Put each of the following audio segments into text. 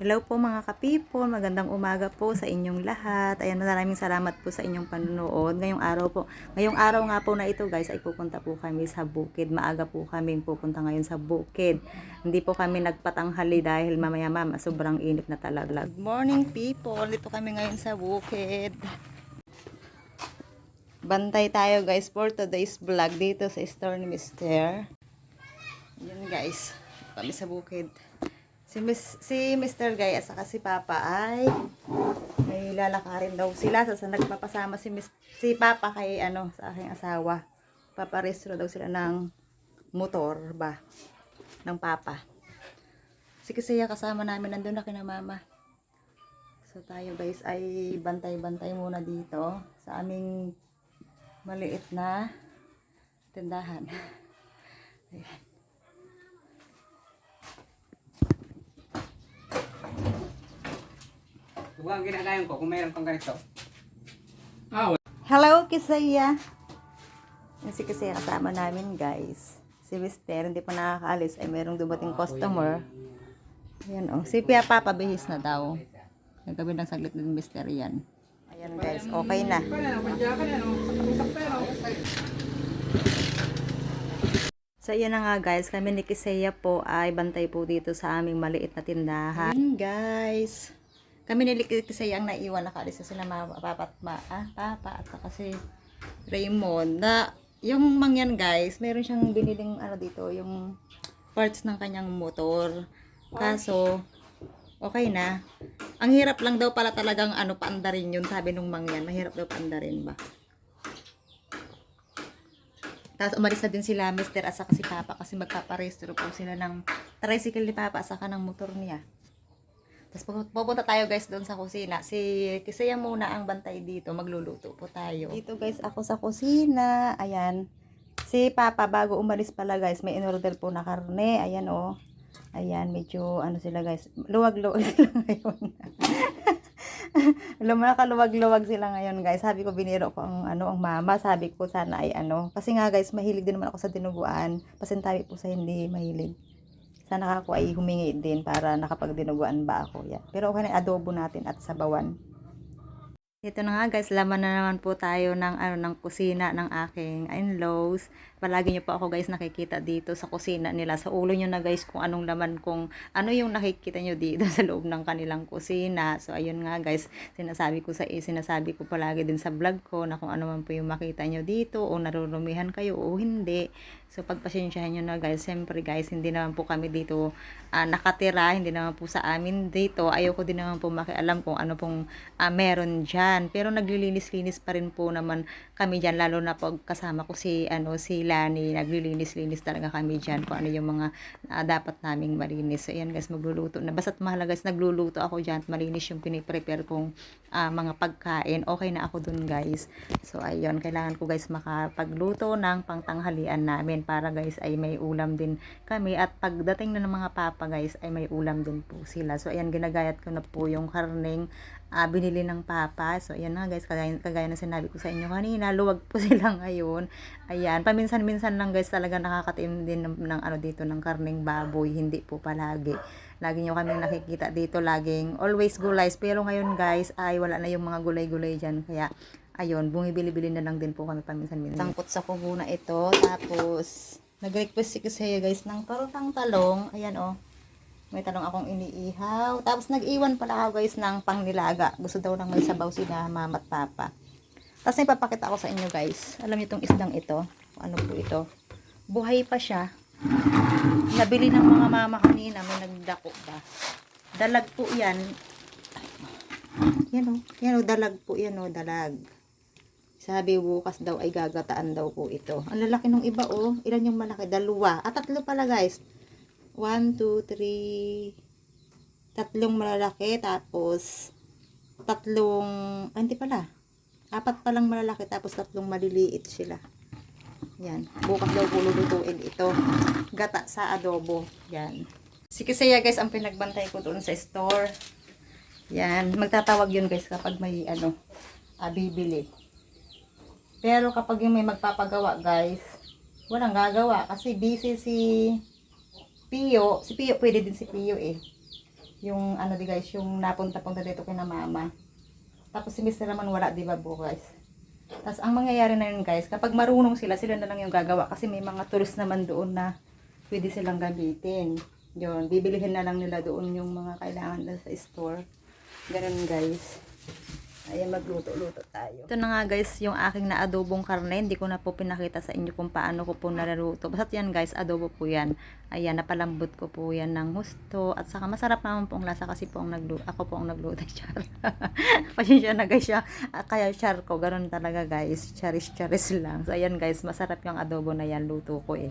Hello po mga kapipon, magandang umaga po sa inyong lahat. Ayan, maraming salamat po sa inyong panonood. Ngayong araw po, ngayong araw nga po na ito guys, ay pupunta po kami sa bukid. Maaga po kami pupunta ngayon sa bukid. Hindi po kami nagpatanghali dahil mamaya mama, sobrang init na talaga. Good morning people, dito kami ngayon sa bukid. Bantay tayo guys for today's vlog dito sa store Mr. Yun guys, kami sa bukid. Si, Miss, si Mr. Guy at saka si Papa ay may lalakarin daw sila. Sa nagpapasama si, Mis, si Papa kay ano, sa aking asawa. Paparestro daw sila ng motor ba? Ng Papa. Si Kisaya kasama namin nandun na kina Mama. So tayo guys ay bantay-bantay muna dito sa aming maliit na tindahan. Ayan. Huwag ang ginagayon ko kung mayroon pang ganito. Hello, Kisaya. Yan si Kisaya kasama namin, guys. Si Mister, hindi pa nakakaalis, ay merong dumating customer. Ayan, oh. Si Pia Papa, bihis na daw. Nagkabi ng saglit ng Mister yan. Ayan, guys. Okay na. So, yan na nga, guys. Kami ni Kisaya po ay bantay po dito sa aming maliit na tindahan. Ayan, guys. Kami ni Kisaya ang naiwan. Nakaalis na sila papa at ma, ah, papa at saka si Raymond. Na, yung mangyan, guys, meron siyang biniling ano dito, yung parts ng kanyang motor. Kaso, okay na. Ang hirap lang daw pala talagang ano paandarin yun, sabi nung mangyan. Mahirap daw paandarin ba. Tapos umalis na din sila, Mr. at saka si Papa kasi magpaparestro po sila ng tricycle ni Papa saka ng motor niya. Tapos pupu- pupunta tayo guys doon sa kusina. Si Kisaya muna ang bantay dito. Magluluto po tayo. Dito guys ako sa kusina. Ayan. Si Papa bago umalis pala guys may inorder po na karne. Ayan oh. Ayan medyo ano sila guys. Luwag-luwag sila ngayon. Lumakaluwag-luwag sila ngayon guys. Sabi ko biniro ko ang ano ang mama. Sabi ko sana ay ano. Kasi nga guys mahilig din naman ako sa dinuguan. Pasintabi po sa hindi mahilig sana ako ay humingi din para nakapagdinuguan ba ako. Yan. Pero okay na adobo natin at sabawan. Ito na nga guys, laman na naman po tayo ng ano ng kusina ng aking in-laws. Palagi niyo po ako guys nakikita dito sa kusina nila. Sa ulo niyo na guys kung anong laman kung ano yung nakikita niyo dito sa loob ng kanilang kusina. So ayun nga guys, sinasabi ko sa eh, sinasabi ko palagi din sa vlog ko na kung ano man po yung makita niyo dito o narurumihan kayo o hindi. So pagpasensyahan nyo na guys, siyempre guys, hindi naman po kami dito ah, nakatira, hindi naman po sa amin dito. Ayoko din naman po makialam kung ano pong ah, meron dyan. Pero naglilinis-linis pa rin po naman kami dyan, lalo na pag kasama ko si, ano, si Lani, naglilinis-linis talaga kami dyan kung ano yung mga ah, dapat naming malinis. So ayan guys, magluluto na. Basta't mahalaga guys, nagluluto ako dyan at malinis yung piniprepare kong ah, mga pagkain. Okay na ako dun guys. So ayun, kailangan ko guys makapagluto ng pangtanghalian namin para guys ay may ulam din kami at pagdating na ng mga papa guys ay may ulam din po sila. So ayan, ginagayat ko na po yung karning ah, binili ng papa. So ayan na guys, kagaya, kagaya na sinabi ko sa inyo kanina, luwag po sila ngayon. Ayan, paminsan-minsan lang guys talaga nakakatiim din ng, ng ano dito ng karning baboy, hindi po palagi. Lagi nyo kami nakikita dito, laging always gulays. Pero ngayon guys, ay wala na yung mga gulay-gulay dyan. Kaya, ayun, bumibili-bili na lang din po kami paminsan-minsan. Tangkot sa kubo na ito. Tapos, nag-request si kasi guys ng karotang talong. Ayan oh. May talong akong iniihaw. Tapos nag-iwan pala ako guys ng pangnilaga. Gusto daw ng may sabaw sila mama at papa. Tapos may papakita ko sa inyo guys. Alam niyo itong isdang ito. Ano po ito. Buhay pa siya. Nabili ng mga mama kanina. May nagdako ba. Dalag po yan. Yan o. Yan o. Dalag po yan o. Dalag. Sabi bukas daw ay gagataan daw po ito. Ang lalaki nung iba oh. Ilan yung malaki? Dalawa. At tatlo pala guys. One, two, three. Tatlong malalaki. Tapos tatlong, ah, hindi pala. Apat palang malalaki. Tapos tatlong maliliit sila. Yan. Bukas daw lulutuin ito. Gata sa adobo. Yan. Si Kisaya guys ang pinagbantay ko doon sa store. Yan. Magtatawag yun guys kapag may ano, ah, bibili. Pero kapag yung may magpapagawa guys, walang gagawa kasi busy si Pio. Si Pio, pwede din si Pio eh. yung ano di guys, yung napunta-punta dito kay na mama. Tapos si Mr. naman wala, di ba po guys? Tapos ang mangyayari na yun guys, kapag marunong sila, sila na lang yung gagawa kasi may mga tools naman doon na pwede silang gamitin. Yun, bibilihin na lang nila doon yung mga kailangan sa store. Ganun guys. Ayan, magluto-luto tayo. Ito na nga guys, yung aking na-adobong karne. Hindi ko na po pinakita sa inyo kung paano ko po nalaluto. Basta yan guys, adobo po yan. Ayan, napalambot ko po yan ng husto. At saka masarap naman po ang lasa kasi po ang nagluto. Ako po ang nagluto. Char. Pasensya na guys siya. Ah, Kaya char ko, ganun talaga guys. Charis-charis lang. So ayan guys, masarap yung adobo na yan. Luto ko eh.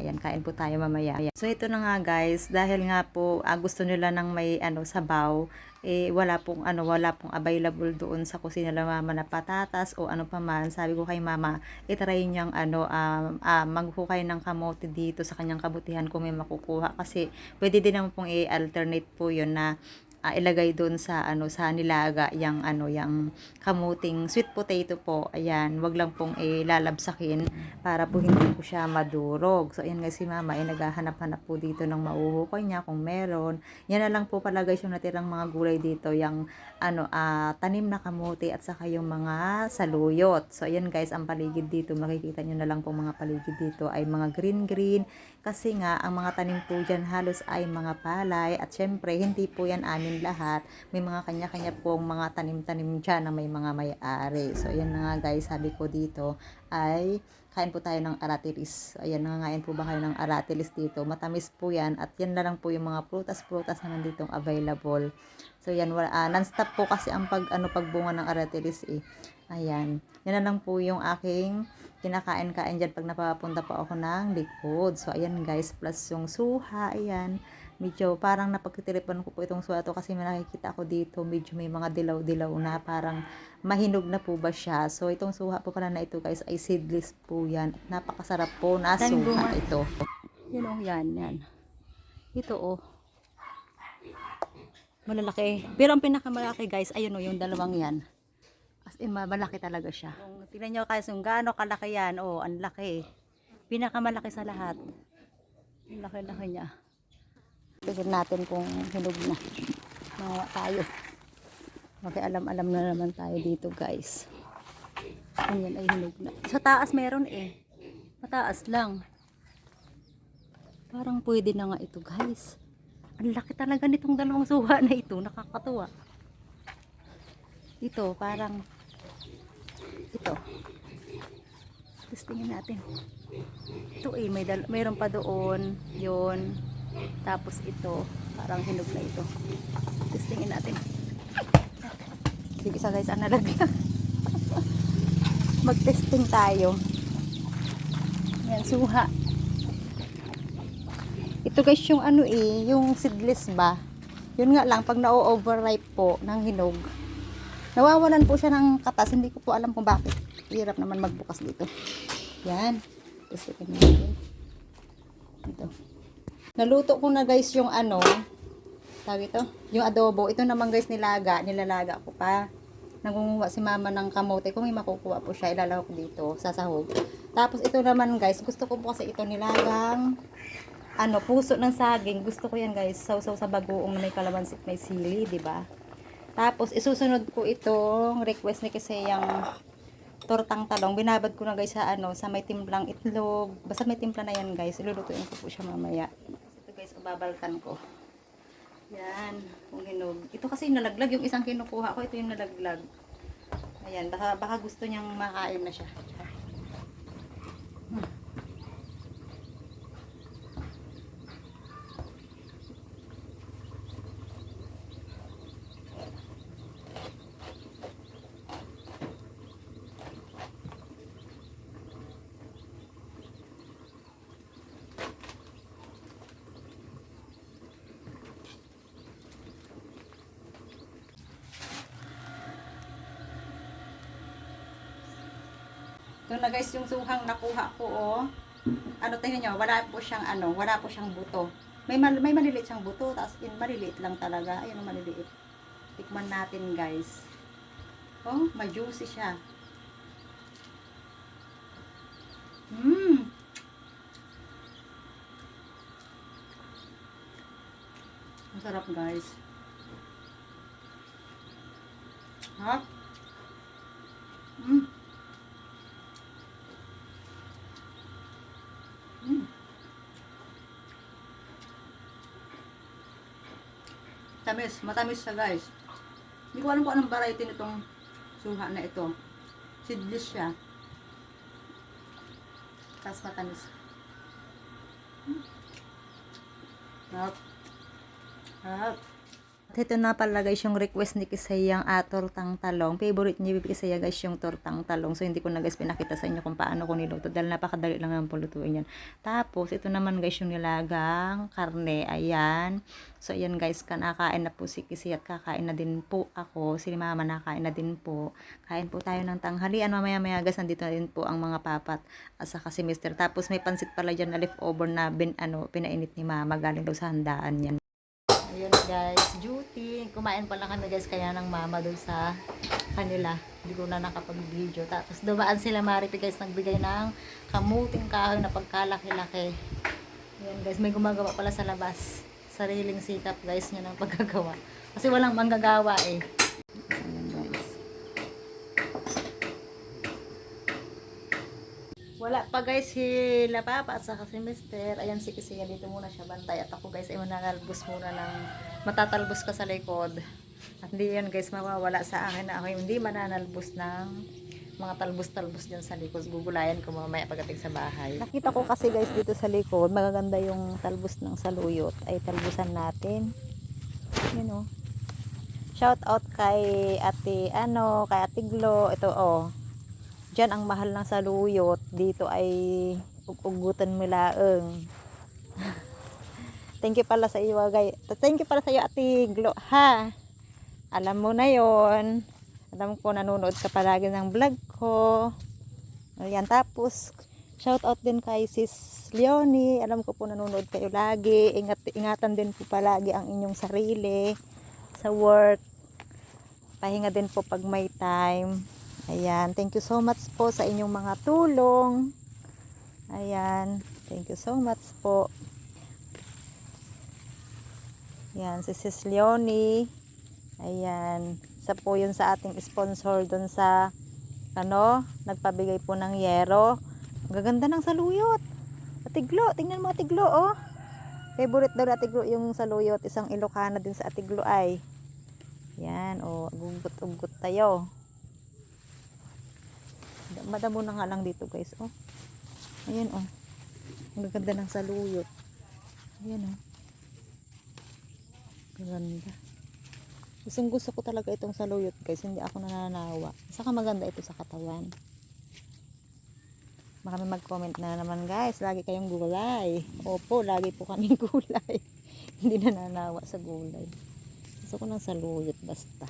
Ayan, kain po tayo mamaya. Ayan. So ito na nga guys, dahil nga po ah, gusto nila ng may ano sabaw, eh wala pong ano, wala pong available doon sa kusina nila mama na patatas o ano pa man. Sabi ko kay mama, itry niyang ano, um, ah, maghukay ng kamote dito sa kanyang kabutihan kung may makukuha kasi pwede din naman pong i-alternate po yun na ah, ilagay doon sa ano sa nilaga yang ano yang kamuting sweet potato po. Ayan wag lang pong ilalabsakin para po hindi po siya madurog. So ayan guys si mama ay naghahanap-hanap po dito ng mauhukoy niya kung meron. Yan na lang po pala guys yung natirang mga gulay dito yung ano ah, tanim na kamuti at saka yung mga saluyot. So ayan guys ang paligid dito makikita nyo na lang po mga paligid dito ay mga green green kasi nga ang mga tanim po dyan halos ay mga palay at syempre hindi po yan amin lahat. May mga kanya-kanya pong mga tanim-tanim dyan na may mga may-ari. So ayan na nga guys sabi ko dito ay kain po tayo ng aratilis. Ayan, nangangain po ba kayo ng aratilis dito? Matamis po yan at yan na lang po yung mga prutas-prutas na nanditong available. So yan, ah, non-stop po kasi ang pag, ano, pagbunga ng aratilis eh. Ayan, yan na lang po yung aking kinakain-kain dyan pag napapunta pa ako ng likod. So ayan guys, plus yung suha, ayan medyo parang napagtitiripan ko po itong suha to kasi may nakikita ko dito medyo may mga dilaw-dilaw na parang mahinog na po ba siya so itong suha po pala na ito guys ay seedless po yan napakasarap po na suha ito Yun oh, yan, yan. Ito oh. Malalaki. Pero ang pinakamalaki guys, ayun oh, yung dalawang yan. As in, ma- malaki talaga siya. Kung tingnan nyo guys, yung gaano kalaki yan, oh, ang laki. Pinakamalaki sa lahat. Ang laki-laki niya. Tignan natin kung hinog na. Mga tayo. Okay, alam-alam na naman tayo dito guys. Ayan ay hinog na. Sa taas meron eh. Mataas lang. Parang pwede na nga ito guys. Ang laki talaga nitong dalawang suha na ito. Nakakatuwa. Ito parang ito. Testingin natin. Ito eh, may dal- mayroon pa doon. Yun. Tapos ito, parang hinog na ito. Testingin natin. yung isa guys ang nalaglag mag-testing tayo. Yan, suha. ito guys yung ano eh yung seedless ba? Yun nga lang pag na-overripe po ng hinog nawawalan po siya ng katas. Hindi ko po alam kung bakit. Hirap naman magbukas dito. Yan. Testingin natin. Ito naluto ko na guys yung ano tawag ito? Yung adobo. Ito naman guys nilaga. Nilalaga ko pa. Nangunguha si mama ng kamote. Kung may makukuha po siya ilalagay ko dito sa sahog. Tapos ito naman guys gusto ko po kasi ito nilagang ano puso ng saging. Gusto ko yan guys sausaw sa bagoong may kalamansi may sili di ba? Tapos isusunod ko itong request ni kasi yung tortang talong. Binabad ko na guys sa ano sa may timplang itlog. Basta may timpla na yan guys. Ilulutuin ko po siya mamaya guys babalkan ko yan, kung hinog. Ito kasi yung nalaglag, yung isang kinukuha ko, ito yung nalaglag. Ayan, baka, baka gusto niyang makain na siya. Hmm. Ito na guys, yung suhang nakuha ko, oh. Ano, tingnan nyo, wala po siyang, ano, wala po siyang buto. May, mal may maliliit siyang buto, tapos yun, maliliit lang talaga. Ayun, ang maliliit. Tikman natin, guys. Oh, ma-juicy siya. Mmm. Sarap guys. Ha? Mm. Mm. Tamis, matamis siya guys. Hindi ko alam kung anong variety nitong suha na ito. Seedless siya. Tapos matamis. Mm. Sarap. Sarap. At ito na pala guys yung request ni Kisayang ah, tortang talong. Favorite niya ni Kisaya guys yung tortang talong. So hindi ko na guys pinakita sa inyo kung paano ko niluto. Dahil napakadali lang naman po lutuin yan. Tapos ito naman guys yung nilagang karne. Ayan. So ayan guys kanakain na po si Kisay at kakain na din po ako. Si mama nakain na din po. Kain po tayo ng tanghalian. Mamaya maya guys nandito na din po ang mga papat at saka si Mr. Tapos may pansit pala dyan na leftover na bin, ano, pinainit ni mama. Galing daw sa handaan yan. Ayun guys, duty. Kumain pala kami guys kaya ng mama doon sa kanila. Hindi ko na nakapag-video. Tapos dumaan sila Maripi guys nagbigay ng kamuting kahoy na pagkalaki-laki. Ayun guys, may gumagawa pala sa labas. Sariling sikap guys niya ng paggagawa. Kasi walang manggagawa eh. Ayun guys. Wala pa guys sila papa at saka si mister. Ayan si Kisiya dito muna siya bantay. At ako guys ay mananalbos muna ng matatalbos ka sa likod. At hindi yan guys mawawala sa akin na ako hindi mananalbos ng mga talbos-talbos dyan sa likod. Gugulayan ko mamaya pagdating sa bahay. Nakita ko kasi guys dito sa likod, magaganda yung talbos ng saluyot. Ay talbusan natin. Yun oh. Shout out kay ate ano, kay ate Glo. Ito oh. Diyan ang mahal ng saluyot. Dito ay ug-ugutan mo laeng. Thank you pala sa iyo, guys. Thank you pala sa iyo, Ate Glo, ha? Alam mo na yon. Alam ko, nanonood ka palagi ng vlog ko. Ayan, tapos, shout out din kay Sis Leonie. Alam ko po nanonood kayo lagi. Ingat, ingatan din po palagi ang inyong sarili sa work. Pahinga din po pag may time. Ayan, thank you so much po sa inyong mga tulong. Ayan, thank you so much po. Ayan, si Sis Leonie. Ayan, isa po yun sa ating sponsor dun sa, ano, nagpabigay po ng yero. Gaganda ng saluyot. Atiglo, tingnan mo atiglo, oh. Favorite daw atiglo yung saluyot. Isang Ilocana din sa atiglo ay. Yan, oh, ugot-ugot tayo. Madamo na nga lang dito guys, oh. Ayan, oh. Ang gaganda ng saluyot. Ayan, oh. Gaganda. Gustong gusto ko talaga itong saluyot guys. Hindi ako nananawa. Saka maganda ito sa katawan. Baka may mag-comment na naman guys. Lagi kayong gulay. Opo, lagi po kaming gulay. Hindi nananawa sa gulay. Gusto ko ng saluyot basta.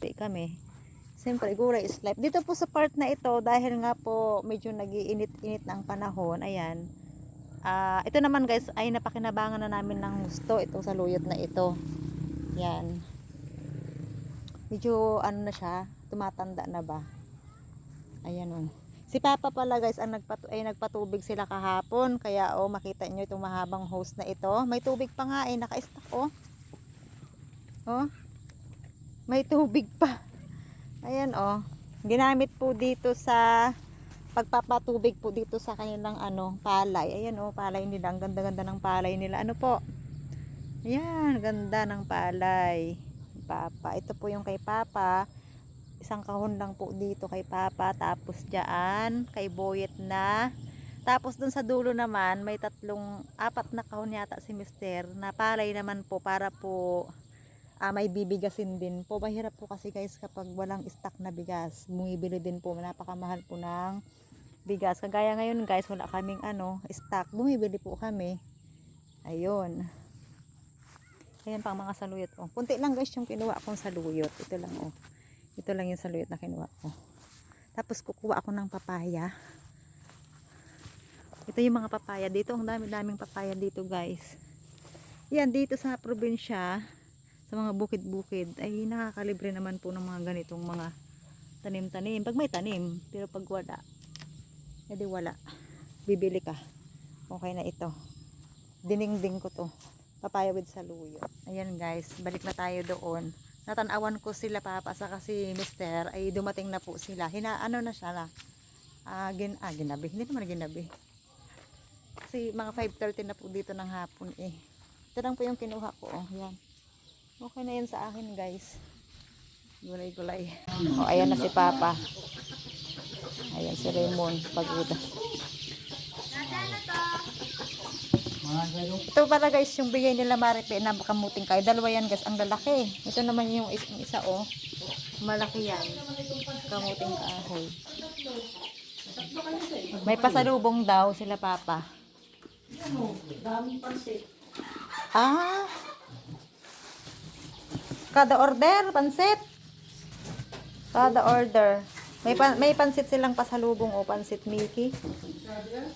Hindi kami. Siyempre, gulay is life. Dito po sa part na ito, dahil nga po medyo nagiinit-init ng panahon, ayan. Ah, ito naman guys, ay napakinabangan na namin ng gusto itong saluyot na ito. Yan. Medyo ano na siya, tumatanda na ba? Ayan oh. Si Papa pala guys, ang nagpatu ay nagpatubig sila kahapon. Kaya oh, makita nyo itong mahabang hose na ito. May tubig pa nga eh, naka-stock oh. Oh. May tubig pa. Ayan oh. Ginamit po dito sa pagpapatubig po dito sa kanilang ano, palay. Ayan oh, palay nila. Ang ganda-ganda ng palay nila. Ano po? Ayan, ganda ng palay. Papa. Ito po yung kay Papa. Isang kahon lang po dito kay Papa. Tapos dyan, kay Boyet na. Tapos dun sa dulo naman, may tatlong, apat na kahon yata si Mister. Na palay naman po para po ah, may bibigasin din po. Mahirap po kasi guys kapag walang stock na bigas. Bumibili din po. Napakamahal po ng bigas. Kagaya ngayon guys, wala kaming ano, stock. Bumibili po kami. Ayun. Ayan pang mga saluyot. Oh. Kunti lang guys yung kinuha kong saluyot. Ito lang oh. Ito lang yung saluyot na kinuha ko. Tapos kukuha ako ng papaya. Ito yung mga papaya dito. Ang dami-daming papaya dito guys. Yan dito sa probinsya sa mga bukid-bukid ay nakakalibre naman po ng mga ganitong mga tanim-tanim. Pag may tanim, pero pag wala, edi wala. Bibili ka. Okay na ito. Diningding ko to. Papaya with saluyo. Ayan guys, balik na tayo doon. Natanawan ko sila papa sa kasi mister ay dumating na po sila. Hina ano na siya na. Ah, gin, ah, ginabi. Hindi naman ginabi. Kasi mga 5.30 na po dito ng hapon eh. Ito lang po yung kinuha ko. Oh, yan. Okay na yan sa akin guys. Gulay-gulay. Oh, ayan na si Papa. Ayan si Raymond. Paguda. Ito pala guys, yung bigay nila Maripe na kamuting kayo. Dalawa yan guys, ang lalaki. Ito naman yung is- yung isa oh. Malaki yan. Kamuting kahoy. May pasalubong daw sila Papa. Ah. Kada order, pansit. Kada order. May pan may pansit silang pasalubong o pansit Mickey.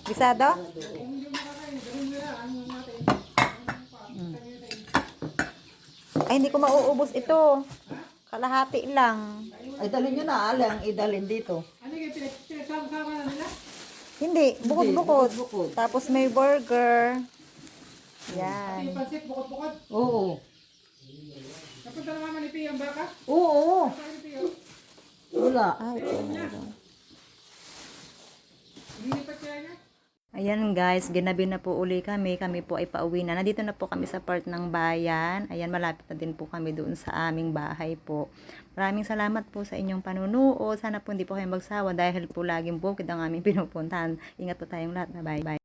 Gisado? Mm. Ay, hindi ko mauubos ito. Kalahati lang. Ay, dalhin nyo na, alang idalhin dito. Ano yung pinag- pinagsama-sama na nila? Hindi, bukod-bukod. Tapos may burger. Yan. pansit, bukod-bukod. Oo. Napunta na naman ni Pio ang baka. Oo. Ni Pio? Wala. Ay, kaya niya? Ayan guys, ginabi na po uli kami. Kami po ay pauwi na. Nandito na po kami sa part ng bayan. Ayan, malapit na din po kami doon sa aming bahay po. Maraming salamat po sa inyong panunood. Sana po hindi po kayo magsawa dahil po laging bukid ang aming pinupuntahan. Ingat po tayong lahat. Bye-bye.